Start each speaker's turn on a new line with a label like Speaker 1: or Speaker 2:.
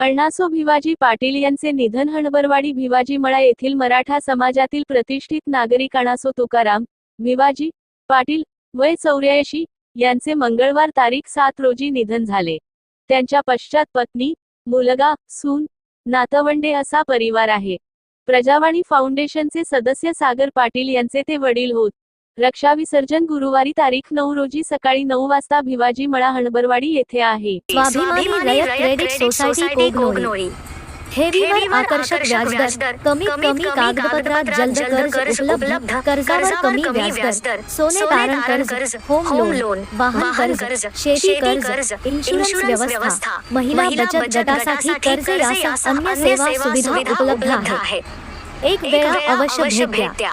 Speaker 1: अण्णासो भिवाजी पाटील यांचे निधन हणबरवाडी भिवाजी मळा येथील मराठा समाजातील प्रतिष्ठित नागरिक अणासो तुकाराम भिवाजी पाटील वय चौऱ्याऐंशी यांचे मंगळवार तारीख सात रोजी निधन झाले. त्यांच्या पश्चात पत्नी मुलगा सून नातवंडे असा परिवार आहे. प्रजावाणी फाउंडेशनचे सदस्य सागर पाटील यांचे ते वडील होत. रक्षाविसर्जन गुरुवारी तारीख नऊ रोजी सकाळी नऊ वाजता भिवाजी मळा हणबरवाडी येथे आहे.
Speaker 2: स्वाभिमानी रयत क्रेडिट सोसायटी कोगनोळी. ठेवीवर आकर्षक व्याजदर. कमीत कमी कागदपत्रात जलद कर्ज उपलब्ध. कर्जावर कमी व्याजदर. सोने तारण कर्ज होम लोन वाहन कर्ज शेती कर्ज इन्शुरन्स व्यवस्था. महिला बचत गटासाठी कर्ज यासह अन्य सेवा सुविधा उपलब्ध आहे. एक वेळा अवश्य भेट द्या.